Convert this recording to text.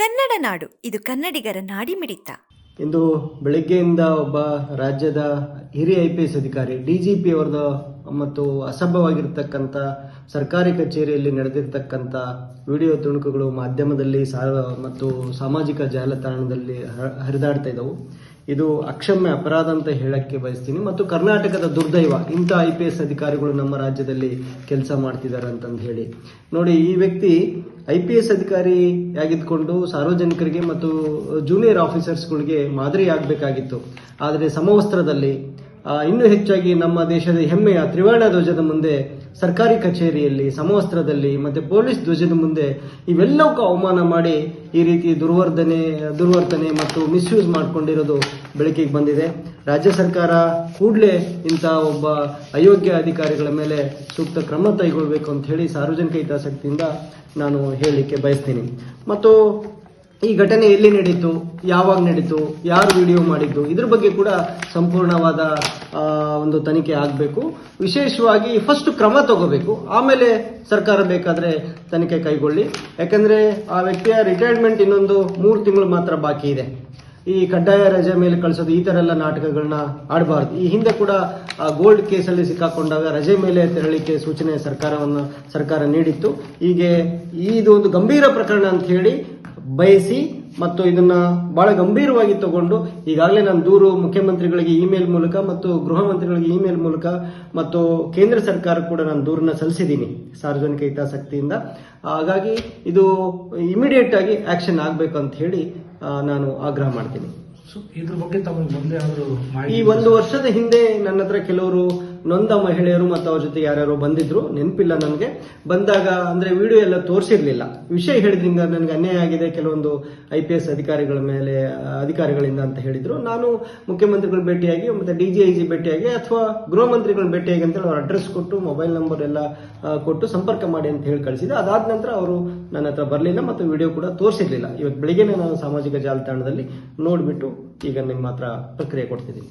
ಕನ್ನಡ ನಾಡು. ಇದು ಕನ್ನಡಿಗರ ನಾಡಿ ಮಿಡಿತ ಇಂದು ಬೆಳಗ್ಗೆಯಿಂದ ಒಬ್ಬ ರಾಜ್ಯದ ಹಿರಿಯ ಐ ಪಿ ಎಸ್ ಅಧಿಕಾರಿ, ಡಿ ಜಿ ಪಿ ಅವರದ ಮತ್ತು ಅಸಭ್ಯವಾಗಿರ್ತಕ್ಕಂಥ ಸರ್ಕಾರಿ ಕಚೇರಿಯಲ್ಲಿ ನಡೆದಿರ್ತಕ್ಕಂಥ ವಿಡಿಯೋ ತುಣುಕುಗಳು ಮಾಧ್ಯಮದಲ್ಲಿ ಸಾ ಮತ್ತು ಸಾಮಾಜಿಕ ಜಾಲತಾಣದಲ್ಲಿ ಹರಿದಾಡ್ತಾ ಇದ್ದವು. ಇದು ಅಕ್ಷಮ್ಯ ಅಪರಾಧ ಅಂತ ಹೇಳಕ್ಕೆ ಬಯಸ್ತೀನಿ. ಮತ್ತು ಕರ್ನಾಟಕದ ದುರ್ದೈವ, ಇಂಥ ಐ ಪಿ ಎಸ್ ಅಧಿಕಾರಿಗಳು ನಮ್ಮ ರಾಜ್ಯದಲ್ಲಿ ಕೆಲಸ ಮಾಡ್ತಿದ್ದಾರೆ ಅಂತಂದು ಹೇಳಿ. ನೋಡಿ, ಈ ವ್ಯಕ್ತಿ ಐ ಪಿ ಎಸ್ ಅಧಿಕಾರಿಯಾಗಿದ್ದುಕೊಂಡು ಸಾರ್ವಜನಿಕರಿಗೆ ಮತ್ತು ಜೂನಿಯರ್ ಆಫೀಸರ್ಸ್ಗಳಿಗೆ ಮಾದರಿ ಆಗಬೇಕಾಗಿತ್ತು. ಆದರೆ ಸಮವಸ್ತ್ರದಲ್ಲಿ ಇನ್ನೂ ಹೆಚ್ಚಾಗಿ ನಮ್ಮ ದೇಶದ ಹೆಮ್ಮೆಯ ತ್ರಿವರ್ಣ ಧ್ವಜದ ಮುಂದೆ ಸರ್ಕಾರಿ ಕಚೇರಿಯಲ್ಲಿ, ಸಮವಸ್ತ್ರದಲ್ಲಿ, ಮತ್ತೆ ಪೊಲೀಸ್ ಧ್ವಜದ ಮುಂದೆ ಇವೆಲ್ಲವಕ್ಕೂ ಅವಮಾನ ಮಾಡಿ ಈ ರೀತಿ ದುರ್ವರ್ಧನೆ, ದುರ್ವರ್ತನೆ ಮತ್ತು ಮಿಸ್ಯೂಸ್ ಮಾಡಿಕೊಂಡಿರೋದು ಬೆಳಕಿಗೆ ಬಂದಿದೆ. ರಾಜ್ಯ ಸರ್ಕಾರ ಕೂಡಲೇ ಇಂಥ ಒಬ್ಬ ಅಯೋಗ್ಯ ಅಧಿಕಾರಿಗಳ ಮೇಲೆ ಸೂಕ್ತ ಕ್ರಮ ಕೈಗೊಳ್ಳಬೇಕು ಅಂತ ಹೇಳಿ ಸಾರ್ವಜನಿಕ ಹಿತಾಸಕ್ತಿಯಿಂದ ನಾನು ಹೇಳಲಿಕ್ಕೆ ಬಯಸ್ತೀನಿ. ಮತ್ತು ಈ ಘಟನೆ ಎಲ್ಲಿ ನಡೀತು, ಯಾವಾಗ ನಡೀತು, ಯಾರು ವಿಡಿಯೋ ಮಾಡಿದ್ದು, ಇದ್ರ ಬಗ್ಗೆ ಕೂಡ ಸಂಪೂರ್ಣವಾದ ಒಂದು ತನಿಖೆ ಆಗಬೇಕು. ವಿಶೇಷವಾಗಿ ಫಸ್ಟ್ ಕ್ರಮ ತಗೋಬೇಕು. ಆಮೇಲೆ ಸರ್ಕಾರ ಬೇಕಾದ್ರೆ ತನಿಖೆ ಕೈಗೊಳ್ಳಿ. ಯಾಕಂದ್ರೆ ಆ ವ್ಯಕ್ತಿಯ ರಿಟೈರ್ಮೆಂಟ್ ಇನ್ನೊಂದು ಮೂರು ತಿಂಗಳು ಮಾತ್ರ ಬಾಕಿ ಇದೆ. ಈ ಕಡ್ಡಾಯ ರಜೆ ಮೇಲೆ ಕಳಿಸೋದು ಈ ತರ ಎಲ್ಲ ನಾಟಕಗಳನ್ನ ಆಡಬಾರ್ದು. ಈ ಹಿಂದೆ ಕೂಡ ಗೋಲ್ಡ್ ಕೇಸಲ್ಲಿ ಸಿಕ್ಕಾಕೊಂಡಾಗ ರಜೆ ಮೇಲೆ ತೆರಳಿಕೆ ಸೂಚನೆ ಸರ್ಕಾರವನ್ನು, ಸರ್ಕಾರ ನೀಡಿತ್ತು. ಹೀಗೆ ಇದು ಒಂದು ಗಂಭೀರ ಪ್ರಕರಣ ಅಂತ ಹೇಳಿ ಬಯಸಿ ಮತ್ತು ಇದನ್ನ ಬಹಳ ಗಂಭೀರವಾಗಿ ತಗೊಂಡು ಈಗಾಗಲೇ ನಾನು ದೂರು ಮುಖ್ಯಮಂತ್ರಿಗಳಿಗೆ ಇಮೇಲ್ ಮೂಲಕ ಮತ್ತು ಗೃಹ ಮಂತ್ರಿಗಳಿಗೆ ಇಮೇಲ್ ಮೂಲಕ ಮತ್ತು ಕೇಂದ್ರ ಸರ್ಕಾರ ಕೂಡ ನಾನು ದೂರನ್ನ ಸಲ್ಲಿಸಿದ್ದೀನಿ ಸಾರ್ವಜನಿಕ ಹಿತಾಸಕ್ತಿಯಿಂದ. ಹಾಗಾಗಿ ಇದು ಇಮಿಡಿಯೇಟ್ ಆಗಿ ಆಕ್ಷನ್ ಆಗಬೇಕು ಅಂತ ಹೇಳಿ ನಾನು ಆಗ್ರಹ ಮಾಡ್ತೀನಿ. ಸೊ ಇದ್ರ ಬಗ್ಗೆ ತಮಗೆ ಮೊದಲೇ ಆದರೂ ಈ ಒಂದು ವರ್ಷದ ಹಿಂದೆ ನನ್ನ ಹತ್ರ ಕೆಲವರು ನೊಂದ ಮಹಿಳೆಯರು ಮತ್ತು ಅವ್ರ ಜೊತೆ ಯಾರ್ಯಾರು ಬಂದಿದ್ರು, ನೆನಪಿಲ್ಲ ನನಗೆ. ಬಂದಾಗ ಅಂದ್ರೆ ವಿಡಿಯೋ ಎಲ್ಲ ತೋರಿಸಿರ್ಲಿಲ್ಲ. ವಿಷಯ ಹೇಳಿದ್ರಿಂದ ನನಗೆ ಅನ್ಯಾಯ ಆಗಿದೆ, ಕೆಲವೊಂದು ಐ ಪಿ ಎಸ್ ಅಧಿಕಾರಿಗಳ ಮೇಲೆ, ಅಧಿಕಾರಿಗಳಿಂದ ಅಂತ ಹೇಳಿದ್ರು. ನಾನು ಮುಖ್ಯಮಂತ್ರಿಗಳ ಭೇಟಿಯಾಗಿ, ಮತ್ತೆ ಡಿ ಜಿ ಐ ಜಿ ಭೇಟಿಯಾಗಿ, ಅಥವಾ ಗೃಹ ಮಂತ್ರಿಗಳ ಭೇಟಿಯಾಗಿ ಅಂತ ಹೇಳಿ ಅವ್ರ ಅಡ್ರೆಸ್ ಕೊಟ್ಟು ಮೊಬೈಲ್ ನಂಬರ್ ಎಲ್ಲ ಕೊಟ್ಟು ಸಂಪರ್ಕ ಮಾಡಿ ಅಂತ ಹೇಳಿ ಕಳಿಸಿದೆ ಅದಾದ ನಂತರ ಅವರು ನನ್ನ ಹತ್ರ ಬರಲಿಲ್ಲ ಮತ್ತು ವಿಡಿಯೋ ಕೂಡ ತೋರಿಸಿರ್ಲಿಲ್ಲ. ಇವತ್ತು ಬೆಳಿಗ್ಗೆ ನಾನು ಸಾಮಾಜಿಕ ಜಾಲತಾಣದಲ್ಲಿ ನೋಡಿಬಿಟ್ಟು ಈಗ ನಿಮ್ಮ ಹತ್ರ ಪ್ರಕ್ರಿಯೆ ಕೊಡ್ತಿದ್ದೀನಿ.